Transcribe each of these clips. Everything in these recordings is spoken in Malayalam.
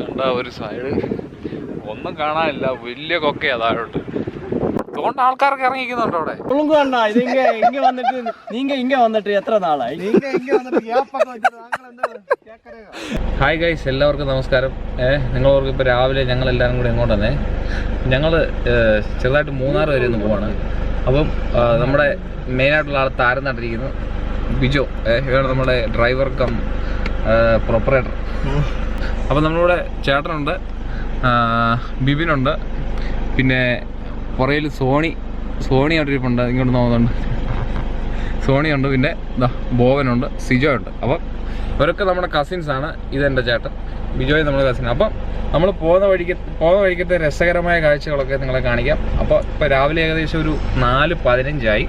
കണ്ട ഒരു സൈഡ് ഒന്നും കാണാനില്ല. വലിയ കൊക്കെ അതായിട്ട് അതുകൊണ്ട് ആൾക്കാർക്ക് ഇറങ്ങിക്കുന്നുണ്ട് അവിടെ? വന്നിട്ട് വന്നിട്ട് ഹായ് ഗൈസ് എല്ലാവർക്കും നമസ്കാരം. ഏഹ് നിങ്ങളവർക്ക് ഇപ്പോൾ രാവിലെ ഞങ്ങൾ എല്ലാവരും കൂടി ഇങ്ങോട്ട് തന്നെ ഞങ്ങൾ ചെറുതായിട്ട് മൂന്നാർ വരെ ഒന്ന് പോവാണ്. അപ്പം നമ്മുടെ മെയിനായിട്ടുള്ള ആൾ താരം നട്ടിരിക്കുന്നു. ബിജോ. ഏഹ് ഇവരാണ് നമ്മുടെ ഡ്രൈവർ കം പ്രൊപ്പറേറ്റർ അപ്പം നമ്മളിവിടെ ചേട്ടനുണ്ട് ബിബിനുണ്ട് പിന്നെ പുറയിൽ സോണി സോണി അവിടെ ഇരിപ്പുണ്ട് ഇങ്ങോട്ട് നോക്കുന്നുണ്ട്. സോണിയുണ്ട് പിന്നെ ഇതാ ബോവനുണ്ട് സിജോ ഉണ്ട് അപ്പം ഇവരൊക്കെ നമ്മുടെ കസിൻസാണ് ഇതെന്റെ ചേട്ടൻ. ബിജോയ് നമ്മുടെ കസിൻ അപ്പം നമ്മൾ പോകുന്ന വഴിക്ക് പോകുന്ന വഴിക്കത്തെ രസകരമായ കാഴ്ചകളൊക്കെ നിങ്ങളെ കാണിക്കാം. അപ്പോൾ ഇപ്പോൾ രാവിലെ ഏകദേശം ഒരു നാല് പതിനഞ്ചായി.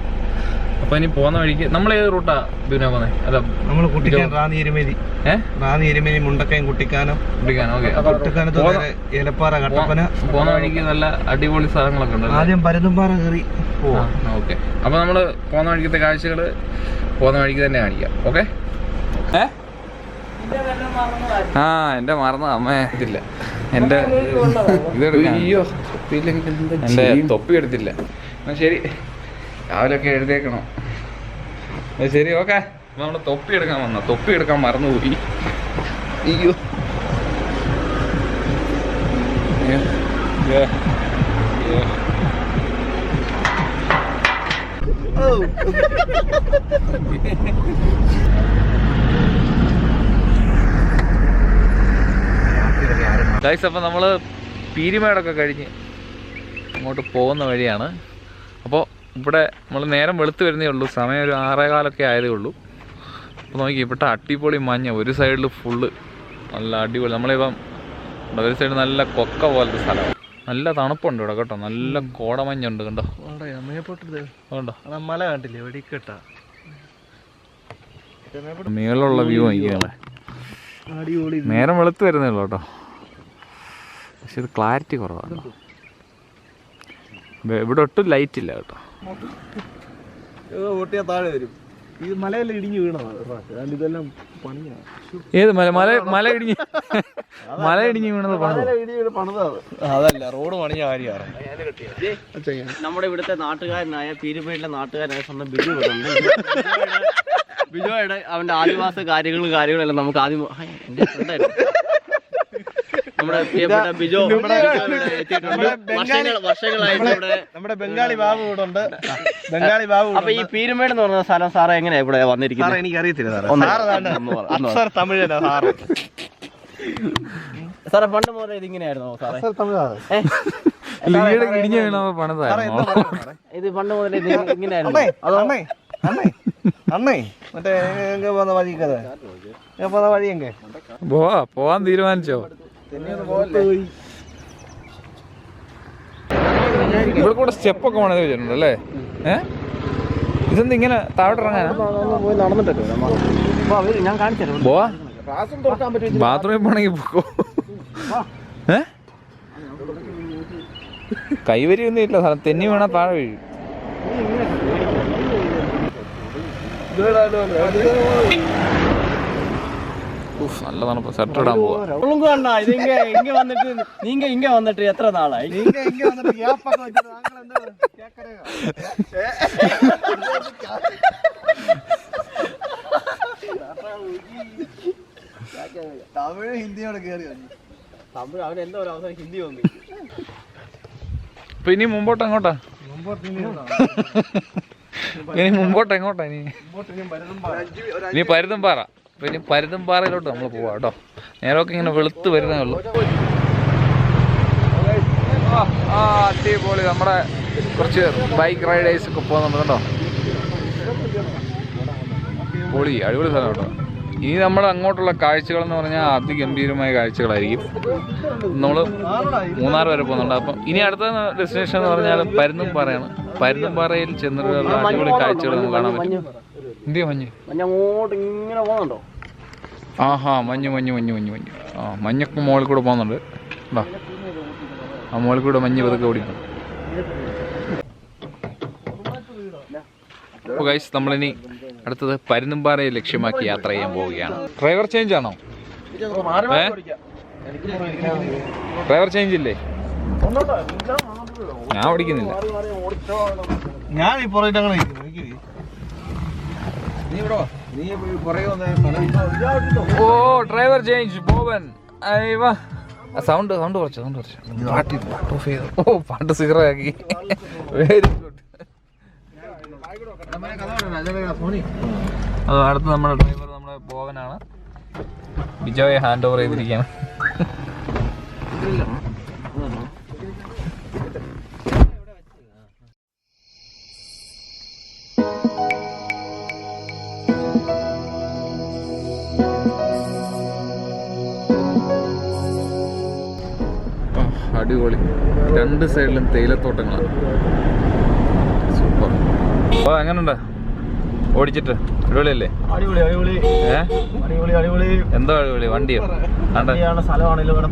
അപ്പോൾ ഇനി പോകുന്ന വഴിക്ക് നമ്മൾ ഏത് റൂട്ടാ ബിനോ പോന്നെ? അല്ല നമ്മൾ കുട്ടിക്കാൻ റാന്നി എരുമേലി ഏഹ് റാന്നി എരുമേലി മുണ്ടക്കയം കുട്ടിക്കാനം. ഓക്കെ. കുട്ടിക്കാനത്ത് ഏലപ്പാറ കട്ടപ്പന. പോകുന്ന വഴിക്ക് നല്ല അടിപൊളി സ്ഥലങ്ങളൊക്കെ ഉണ്ട് ആദ്യം പരുന്തുംപാറ കയറി പോവാം. ഓക്കെ. അപ്പോൾ നമ്മൾ പോകുന്ന വഴിക്കത്തെ കാഴ്ചകൾ പോകുന്ന വഴിക്ക് തന്നെ കാണിക്കാം. ഓക്കെ? ഏ? ആ എന്റെ മറന്ന അമ്മേ ഇതില്ല. എന്റെ അയ്യോ എന്റെ തൊപ്പി എടുത്തില്ല. എന്നാ ശരി. രാവിലെയൊക്കെ എഴുതേക്കണം ശരി ഓക്കെ. നമ്മൾ തൊപ്പി എടുക്കാൻ വന്ന തൊപ്പി എടുക്കാൻ മറന്നുപോയി. അയ്യോ. ഗൈസ് അപ്പോൾ നമ്മൾ പീരിമേടൊക്കെ കഴിഞ്ഞ് അങ്ങോട്ട് പോകുന്ന വഴിയാണ്. അപ്പോൾ ഇവിടെ നമ്മൾ നേരം വെളുത്ത് വരുന്നേ ഉള്ളൂ. സമയം ഒരു ആറേകാലൊക്കെ ആയതേ ഉള്ളൂ. അപ്പോൾ നോക്കി ഇവിടെ അടിപൊളി മഞ്ഞ ഒരു സൈഡിൽ ഫുള്ള് നല്ല അടിപൊളി. നമ്മളിപ്പം ഇവിടെ ഒരു സൈഡ് നല്ല കൊക്ക പോലത്തെ സ്ഥലമാണ്. നല്ല തണുപ്പുണ്ട് ഇവിടെ കേട്ടോ. നല്ല കോടമഞ്ഞുണ്ട് കണ്ടോ? മല കണ്ടില്ലേ? വെടിക്കെട്ട. വ്യൂ അടിപൊളി നേരം വെളുത്ത് വരുന്നേ ഉള്ളൂ കേട്ടോ. പക്ഷെ ഇത് ക്ലാരിറ്റി കുറവാണ്. ഇവിടെ ഒട്ടും ലൈറ്റ് ഇല്ല കേട്ടോ. ഓട്ടിയാ താഴെ വരും. ഇത് മലയെല്ലാം ഇടിഞ്ഞു വീണതാണ് ഇതെല്ലാം പണിയാണ് ഏത് മല? മല മല ഇടിഞ്ഞ് മല ഇടിഞ്ഞ് വീണത് പണിതാണ് അതല്ല റോഡ് പണിഞ്ഞ കാര്യമാണ് നമ്മുടെ ഇവിടുത്തെ നാട്ടുകാരനായ പീരുമേട്ടിലെ നാട്ടുകാരനായ സ്വന്തം ബിജു ബിജോയുടെ അവന്റെ ആദിവാസ കാര്യങ്ങളും കാര്യങ്ങളെല്ലാം നമുക്ക് ആദ്യം എന്റെ. നമ്മുടെ പ്രിയപ്പെട്ട ബിജോ. നമ്മുടെ ബംഗാളി ബാബു ഇവിടെ ഉണ്ട്. ബംഗാളി ബാബു അപ്പൊ ഈ പീരുമേട് എന്ന് പറഞ്ഞ സ്ഥലം സാറേ എങ്ങനെയാ ഇവിടെ സാറേ വന്നിരിക്കുന്നത് എനിക്ക് അറിയത്തില്ല. അക്സർ തമിഴല്ല സാറ്. സാറേ പണ്ട് മുതലേ ഇതിങ്ങനെയായിരുന്നോ സാറേ? ഏ? വീട് ഇടിഞ്ഞ് വീണത് പണിതായിരുന്നു? ഇത് പണ്ട് മുതലേ ഇത് ഇങ്ങനെയായിരുന്നു? അണ്ണേ അതോ? അണ്ണേ അണ്ണേ അണ്ണേ മറ്റേ എങ്ക പോകുന്ന വഴി കഥ. പോകുന്ന വഴി എങ്ക പോവാ പോവാൻ തീരുമാനിച്ചോ? ഇവിടെ കൂടെ സ്റ്റെപ്പ് ഒക്കെ പണിത് വെച്ചിട്ടുണ്ട് അല്ലേ? ഏഹ് ഇതെന്ത് ഇങ്ങനെ താഴോട്ട് ഇറങ്ങാനാ പോവാ. തുറക്കാൻ പറ്റും ബാത്റൂമിൽ പോണെങ്കിൽ പോക്കോ. ഏ? കൈവരി ഒന്നും ഇല്ല സാറേ തെന്നി വീണാ താഴെ വീഴും. ഉഫ്, നല്ല തണുപ്പ് സ്വെറ്റർ ഇടാൻ പോവാ. அண்ணா இது நீங்க எத்தனை நீங்க ഇനി മുമ്പോട്ട് എങ്ങോട്ടാ? ഇനി മുമ്പോട്ട് എങ്ങോട്ടാ ഇനി? ഇനി പരുതും പാറ അപ്പൊ ഇനി പരുതുംപാറയിലോട്ട് നമ്മൾ പോവാം കേട്ടോ. നേരമൊക്കെ ഇങ്ങനെ വെളുത്ത് വരുന്നേ ഉള്ളൂ. അടിപൊളി. നമ്മുടെ കുറച്ച് ബൈക്ക് റൈഡേഴ്സ് ഒക്കെ പോകുന്നുണ്ട് കേട്ടോ പൊളി അടിപൊളി സ്ഥലം കേട്ടോ. ഇനി നമ്മൾ അങ്ങോട്ടുള്ള കാഴ്ചകൾ എന്ന് പറഞ്ഞാൽ അതിഗംഭീരമായ കാഴ്ചകളായിരിക്കും. നമ്മൾ മൂന്നാർ വരെ പോകുന്നുണ്ട്. അപ്പം ഇനി അടുത്ത ഡെസ്റ്റിനേഷൻ എന്ന് പറഞ്ഞാൽ പരുന്തുംപാറയാണ് പരുന്തുംപാറയിൽ ചെന്നിട്ടുള്ള അടിപൊളി കാഴ്ചകൾ നമുക്ക് കാണാൻ പറ്റും. എന്തിയാ മഞ്ഞ്? മഞ്ഞ അങ്ങോട്ട് ഇങ്ങനെ പോകുന്നുണ്ടോ ആഹാ മഞ്ഞ് മഞ്ഞ് മഞ്ഞ് മഞ്ഞ് മഞ്ഞ്. ആ മഞ്ഞൊക്കെ മുകളിൽ കൂടെ പോകുന്നുണ്ട്. എന്താ ആ മുകളിൽ കൂടെ മഞ്ഞ് പതുക്കെ ഓടിക്കണം അപ്പോൾ ഗൈസ് നമ്മളിനി അടുത്തത് പരുന്തുംപാറയെ ലക്ഷ്യമാക്കി യാത്ര ചെയ്യാൻ പോവുകയാണ്. ഡ്രൈവർ ചേഞ്ച് ആണോ? ഡ്രൈവർ ചേഞ്ച് ഇല്ലേ? ഞാൻ ഓടിക്കുന്നില്ല. ഞാൻ ഈ പുറകിട്ട് അങ്ങനെ ഓ ഡ്രൈവർ ചേഞ്ച് പോവൻ. സൗണ്ട് സൗണ്ട് കുറച്ച് സൗണ്ട് കുറച്ച്. പാട്ട് പാട്ട് ഓഫ് ചെയ്തു. ഓ പാട്ട് സീറാക്കി വെരി ഗുഡ് അത് അടുത്ത് നമ്മുടെ ഡ്രൈവർ നമ്മുടെ പോവനാണ്. ബിജോയെ ഹാൻഡ് ഓവർ ചെയ്തിരിക്കുകയാണ്. അടിപൊളി. രണ്ട് സൈഡിലും തേയിലത്തോട്ടങ്ങളാണ്. സൂപ്പർ. ഓ എങ്ങനുണ്ട്? ഓടിച്ചിട്ട്. അടിപൊളിയല്ലേ? എന്തോ അടിപൊളി? വണ്ടിയോ?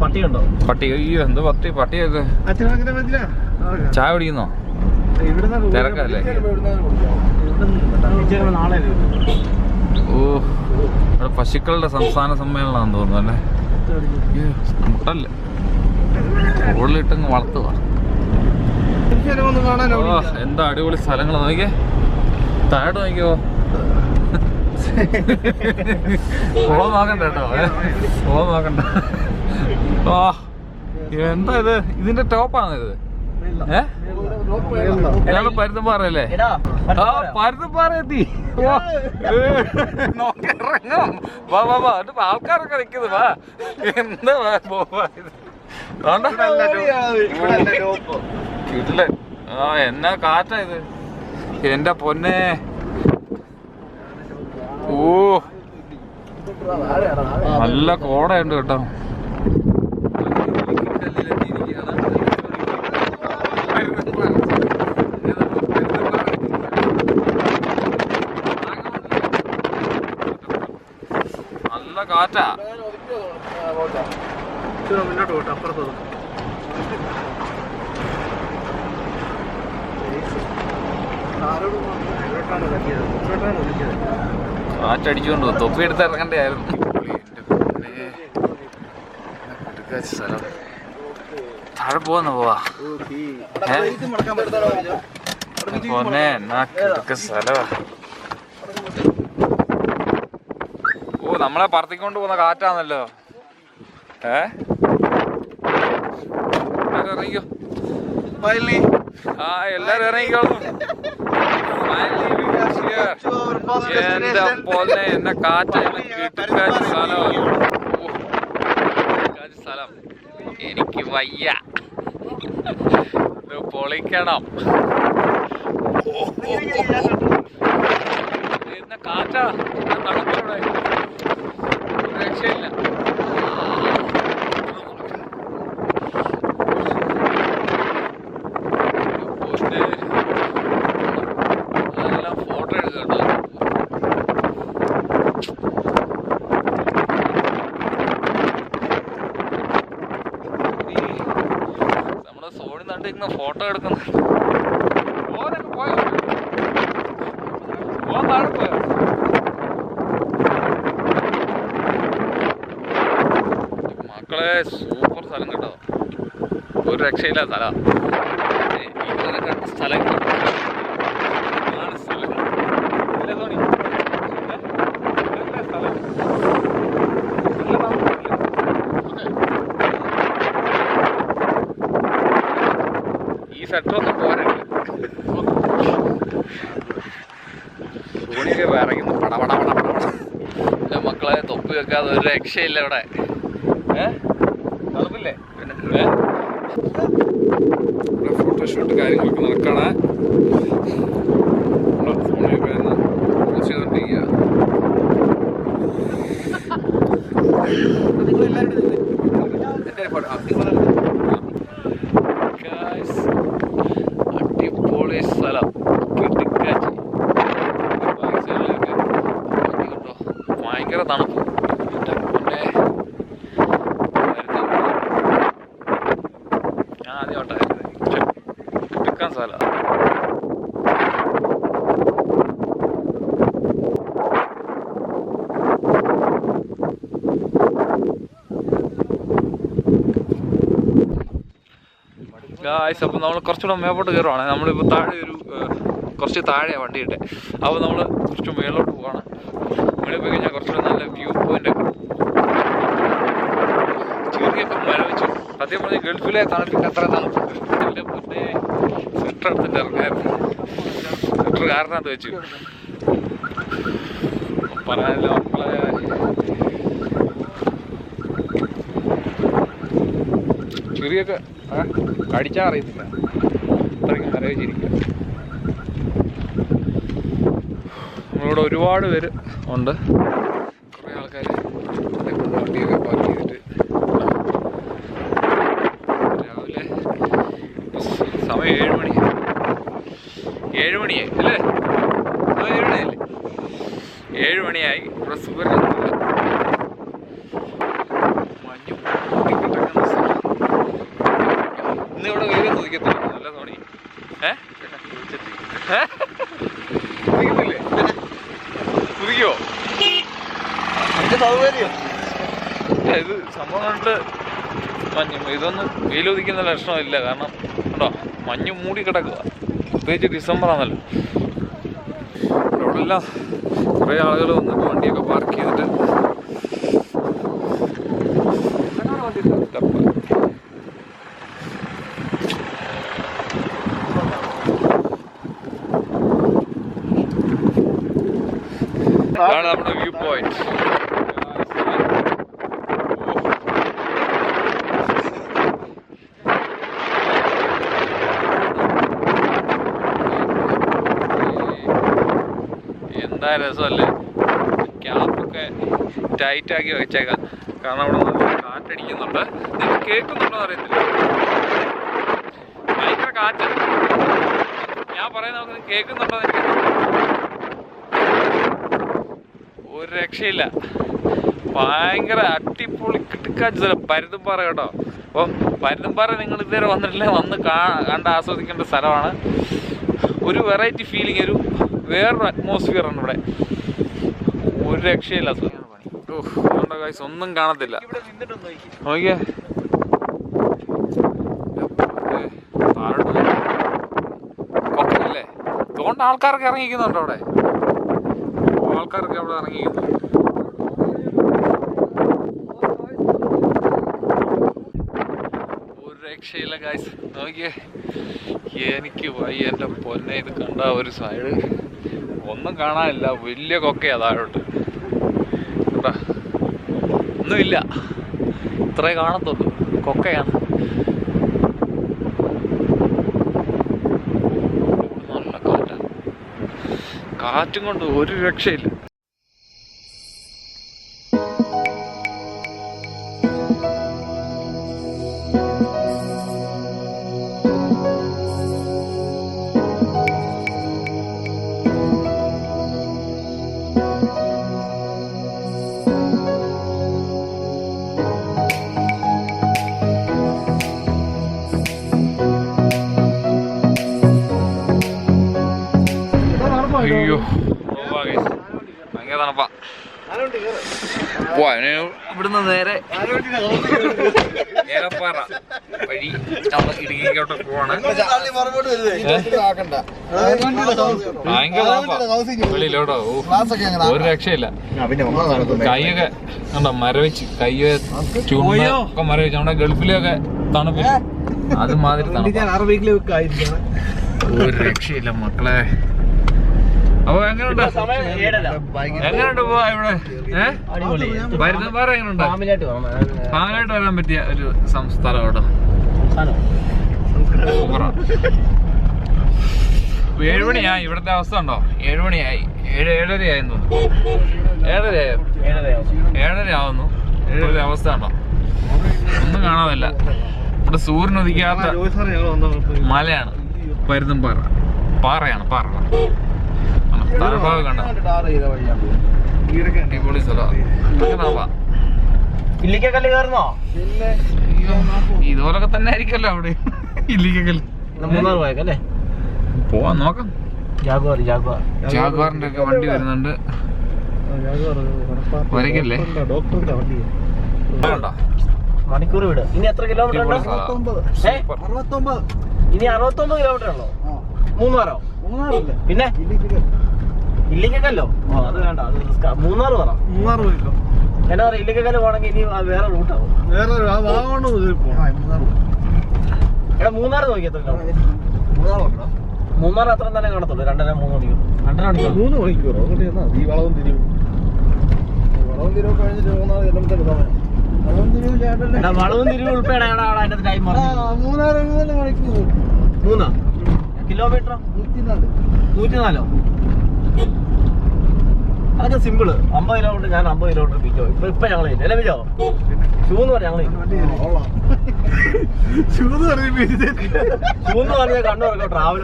പട്ടി ഉണ്ടോ? പട്ടി അയ്യോ എന്തോ പട്ടി? പട്ടിയൊക്കെ ചായ കുടിക്കുന്നോ? തിരക്കല്ലേ? ഓ ഇവിടെ പശുക്കളുടെ സംസ്ഥാന സമ്മേളനമാണെന്ന് തോന്നുന്നു അല്ലേ? മുട്ടല്ലേ? ഉള്ളിട്ടങ്ങ് വളർത്തുക ഓ എന്താ അടിപൊളി സ്ഥലങ്ങൾ നോക്കിയേ. താഴോട്ട് നോക്കിയോ ഓ നോക്കണ്ട കേട്ടോ? ഓ നോക്കണ്ട ഓ എന്താ ഇത്? ഇതിന്റെ ടോപ്പാണ് ഇത്? ഏഹ് പരുത്തുംപാറല്ലേ ആ പരുത്തമ്പാറ എത്തി. ഓ, ഇറങ്ങാം. വാ വാ വാ ആൾക്കാരൊക്കെ നിക്കുന്നത് വാ. എന്താ വാ, ഇത്. കിട്ടില്ല ആ എന്നാ കാറ്റാ ഇത്? എന്റെ പൊന്നെ. ഓ. നല്ല കോടയുണ്ട് കേട്ടോ. നല്ല കാറ്റാ. മുന്നോട്ട് പോട്ടെ പോകും. തൊപ്പി എടുത്ത് ഇറങ്ങണ്ടായിരുന്നു സ്ഥലം. പോവാന്ന് പോവാ. കിടക്ക ഓ നമ്മളെ പറത്തിക്കൊണ്ട് പോകുന്ന കാറ്റാന്നല്ലോ. ഏ? ഇറങ്ങിക്കോ? ആ എല്ലാരും ഇറങ്ങിക്കോളും. എന്റെ പൊന്നെ എന്നെ കാറ്റാണ് കിട്ടുക്കാച്ച സ്ഥലം ഓ, കിടുക്കാച്ചി സ്ഥലം. എനിക്ക് വയ്യ. ഇത് പൊളിക്കണം. ഓ. കാറ്റാ ഞാൻ നടക്കൂടെ ഒരു രക്ഷയില്ല പൊന്നെ. അതെല്ലാം ഫോട്ടോ എടുക്കട്ടോ നമ്മുടെ സോണി ഫോട്ടോ എടുക്കുന്ന. ഓരൊക്കെ പോയോ? ഓ താഴെ പോയോ? മക്കളെ സൂപ്പർ സ്ഥലം കേട്ടോ. ഒരു രക്ഷയില്ല സ്ഥലം. ഇങ്ങനെ കണ്ട സ്ഥലം ഇതാണ് സ്ഥലം. ഇല്ല ധോണി? ഏ? ഇതല്ലേ സ്ഥലം? നല്ല താമസമല്ലേ? ഈ സെറ്റർ ഒന്നും പോരണ്ട് ധോണിയൊക്കെ വിറയ്ക്കുന്നു പട. മക്കളെ തൊപ്പി വെക്കാതെ ഒരു രക്ഷയില്ല ഇവിടെ. തണുപ്പില്ലേ പിന്നെ ഫോട്ടോഷൂട്ട് കാര്യങ്ങളൊക്കെ നടക്കണേ. ഫോണിൽ ചെയ്തോണ്ടിരിക്കുക Guys, alcanza la... ഗായ്സ് അപ്പം നമ്മൾ കുറച്ചുകൂടെ മേപ്പോട്ട് കയറുവാണ് നമ്മളിപ്പോൾ താഴെ ഒരു കുറച്ച് താഴെയാണ് വണ്ടി അപ്പോൾ നമ്മൾ കുറച്ച് മേളോട്ട് പോവാണ്. മേളിൽ പോയി കഴിഞ്ഞാൽ കുറച്ചുകൂടെ നല്ല വ്യൂ പോയിന്റ് ഒക്കെ. ചെറിയൊക്കെ മരവിച്ചു അതേപോലെ ഗൾഫിലെ തണുപ്പിന്റെ അത്ര തണുപ്പുണ്ട്. സ്വിറ്റർ എടുത്തിട്ട് ഇറങ്ങായിരുന്നു സ്വിറ്റർ കാറിനകത്ത് വെച്ചു? പറയാനല്ലോ മക്കളെ ചെറിയൊക്കെ കടിച്ചാൽ അറിയത്തില്ല. അത്രയ്ക്ക് മരവിച്ചിരിക്കുക നമ്മളിവിടെ ഒരുപാട് പേര് ഉണ്ട്. കുറേ ആൾക്കാർ വണ്ടിയൊക്കെ പാർക്ക് ചെയ്തിട്ട് രാവിലെ സമയം ഏഴ് ഏഴ് മണിയായി അല്ലേ? ഏഴ് മണിയല്ലേ ഏഴ് മണിയായി. ഇവിടെ സുഖം മഞ്ഞു പൊട്ടിക്കിടക്കുന്ന സ്ഥലം. ഇന്ന് ഇവിടെ വെയിലും തുതിക്കത്തില്ല നല്ല തോണി ഏ? തുതിക്കത്തില്ലേ തുതിക്കോ അതിന്റെ സൗകര്യം. ഏ, ഇത് സംഭവം കണ്ടിട്ട് മഞ്ഞ്. ഇതൊന്നും വെയിലുദിക്കുന്ന ലക്ഷണമില്ല. കാരണം ഉണ്ടോ മഞ്ഞ് മൂടി കിടക്കുക പ്രത്യേകിച്ച് ഡിസംബർ ആണല്ലോ ഇവിടെല്ലാം കുറേ ആളുകൾ വന്നിട്ട് വണ്ടിയൊക്കെ പാർക്ക് ചെയ്തിട്ട്. ഇതാണ് നമ്മുടെ വ്യൂ പോയിന്റ് എന്താ രസമല്ലേ? ക്യാപ്പൊക്കെ ടൈറ്റ് ആക്കി വെച്ചേക്കാം. കാരണം അവിടെ നല്ല കാറ്റടിക്കുന്നുണ്ട്. നിങ്ങൾ കേൾക്കുന്നുണ്ടോ അറിയത്തില്ല? ഭയങ്കര കാറ്റ്. ഞാൻ പറയുന്ന നമുക്ക് കേൾക്കുന്നുണ്ടോ ഒരു രക്ഷയില്ല. ഭയങ്കര അടിപൊളി കിട്ടുക്കാച്ച സ്ഥലം പരുന്തുംപാറ കേട്ടോ. അപ്പം പരുന്തുംപാറ നിങ്ങൾ ഇതുവരെ വന്നിട്ടില്ല. വന്ന് കാ കണ്ട് ആസ്വദിക്കേണ്ട സ്ഥലമാണ്. ഒരു വെറൈറ്റി ഫീലിംഗ് ഒരു വേറൊരു അറ്റ്മോസ്ഫിയർ ആണ് ഇവിടെ. ഒരു രക്ഷയില്ല. ഗൈസ് ഒന്നും കാണത്തില്ല. നോക്കിയേ. കൊക്കയല്ലേ? അതുകൊണ്ട് ആൾക്കാരൊക്കെ ഇറങ്ങിക്കുന്നുണ്ടോ അവിടെ? ആൾക്കാരൊക്കെ അവിടെ ഇറങ്ങിക്കുന്നു ഒരു രക്ഷയില്ല ഗായ്സ് നോക്കിയേ. എനിക്ക് വയ്യ എന്റെ പൊന്നെ ഇത് കണ്ട ഒരു സൈഡ്. ഒന്നും കാണാനില്ല. വലിയ കൊക്കയാ താഴോട്ട്. കേട്ടാ ഒന്നുമില്ല. ഇത്രേ കാണത്തുള്ളൂ. കൊക്കയാണ്. നല്ല കാറ്റാ. കാറ്റും കൊണ്ട് ഒരു രക്ഷയില്ല. ഇവിടുന്ന് നേരെ ഏലപ്പാറ വഴി ഇടുക്കിയിലോട്ട് പോവാണ്. വെളിയിലോട്ടോ ഒരു രക്ഷയില്ല. കൈയൊക്കെ കണ്ടോ മരവെച്ച് കയ്യോ ചുമ ഒക്കെ മരവിച്ച് നമ്മുടെ ഗൾഫിലൊക്കെ തണുപ്പ്. അത് മാതിരി തണുപ്പ്. ഒരു രക്ഷയില്ല മക്കളെ. അപ്പൊ എങ്ങനെയുണ്ട് എങ്ങനെയുണ്ട് പോവാ ഇവിടെ? ഏഹ് പരുന്നമ്പാറ എങ്ങനെയുണ്ട് ഫാമിലായിട്ട് വരാൻ പറ്റിയ ഒരു സംസ്ഥാനം സൂപ്പറാ. ഏഴുമണിയായി ഇവിടത്തെ അവസ്ഥ ഉണ്ടോ? ഏഴുമണിയായി ഏഴ് ഏഴരയായി തോന്നുന്നു. ഏഴരയായോ ഏഴര ആവുന്നു. ഏഴര അവസ്ഥ ഉണ്ടോ? ഒന്നും കാണാതല്ല ഇവിടെ സൂര്യൻ ഉദിക്കാത്ത മലയാണ്. ഞങ്ങൾ പാറ. പാറയാണ് പാറ. അടിപൊളി സ്ഥലമാണ് കയറുന്നോ ഇതുപോലൊക്കെ തന്നെ ആയിരിക്കല്ലോ അവിടെ. ഇല്ലിക്കൽ മൂന്നാർ പോയേക്കല്ലേ? പോവാൻ നോക്കാം. Jaguar Jaguar. ജാഗ്വാറിന്റെ ഒക്കെ വണ്ടി വരുന്നുണ്ട്. വരയ്ക്കല്ലേ? മണിക്കൂർ വീട്. ഇനി എത്ര കിലോമീറ്റർ ഇനി അറുപത്തൊമ്പത് കിലോമീറ്റർ ഉള്ളോ? മൂന്നാറോ? പിന്നെ? ഇല്ലിക്കല്ലോ അത് വേണ്ട അത് ആ. മൂന്നാറ് പറ. മൂന്നാർ പോയിക്കോ. എന്നാ പറയാ ഇല്ലിക്കൽ പോണെങ്കിൽ ഇനി ആ വേറെ റൂട്ടാവും. വേറെ ആ വാഗമണ് പോണം. മൂന്നാറ് എടാ മൂന്നാറ് നോക്കി എത്ര കിലോമീറ്റർ മൂന്നാറുണ്ടോ? മൂന്നാർ അത്ര തന്നെ കാണത്തുള്ളൂ രണ്ടര മൂന്ന് മണിക്കൂർ. രണ്ടര മണിക്കൂർ. മൂന്ന് മണിക്കൂറോ? അങ്ങോട്ട് ചെന്നാ ഈ വളവും തിരിവും. വളവും തിരിവും കഴിഞ്ഞിട്ട് മൂന്നാറ് കിലോമീറ്റർ എടുക്കാൻ വളവും തിരിവും ചേട്ടല്ലേ എടാ വളവും തിരിവ് ഉൾപ്പെടെ എടാ അവിടെ അതിന്റെ ടൈം ആ മൂന്നാറ് മൂന്ന് മണിക്കൂർ. മൂന്നാ? കിലോമീറ്ററോ? നൂറ്റിനാല്. നൂറ്റിനാലോ? അതൊക്കെ സിമ്പിൾ അമ്പത് കിലോമീറ്റർ ഞാൻ അമ്പത് കിലോമീറ്റർ ബിജോ ഇപ്പൊ ഇപ്പൊ ഞങ്ങൾ അല്ലേ ബിജോ ഷൂ എന്ന് പറഞ്ഞ ഷൂ എന്ന് പറഞ്ഞാൽ കണ്ണൂരൊക്കെ ട്രാവൽ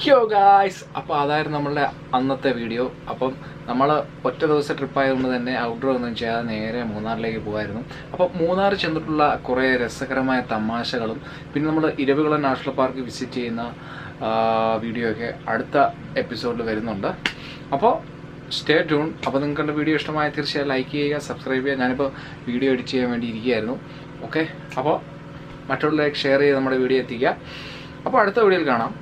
ഹ്യോ ഗായ്സ് അപ്പോൾ അതായിരുന്നു നമ്മളുടെ അന്നത്തെ വീഡിയോ അപ്പം നമ്മൾ ഒറ്റ ദിവസം ട്രിപ്പ് ആയതുകൊണ്ട് തന്നെ ഔട്ട്ഡോർ ഒന്നും ചെയ്യാതെ നേരെ മൂന്നാറിലേക്ക് പോകുമായിരുന്നു അപ്പം മൂന്നാർ ചെന്നിട്ടുള്ള കുറേ രസകരമായ തമാശകളും പിന്നെ നമ്മൾ ഇരവികുളം നാഷണൽ പാർക്ക് വിസിറ്റ് ചെയ്യുന്ന വീഡിയോ ഒക്കെ അടുത്ത എപ്പിസോഡിൽ വരുന്നുണ്ട്. അപ്പോൾ സ്റ്റേ ട്യൂൺ അപ്പോൾ നിങ്ങളുടെ വീഡിയോ ഇഷ്ടമായ തീർച്ചയായും ലൈക്ക് ചെയ്യുക സബ്സ്ക്രൈബ് ചെയ്യുക. ഞാനിപ്പോൾ വീഡിയോ എഡിറ്റ് ചെയ്യാൻ വേണ്ടി ഇരിക്കുകയായിരുന്നു. ഓക്കെ അപ്പോൾ മറ്റുള്ളവരെ ഷെയർ ചെയ്ത് നമ്മുടെ വീഡിയോ എത്തിക്കുക. അപ്പോൾ അടുത്ത വീഡിയോയിൽ കാണാം.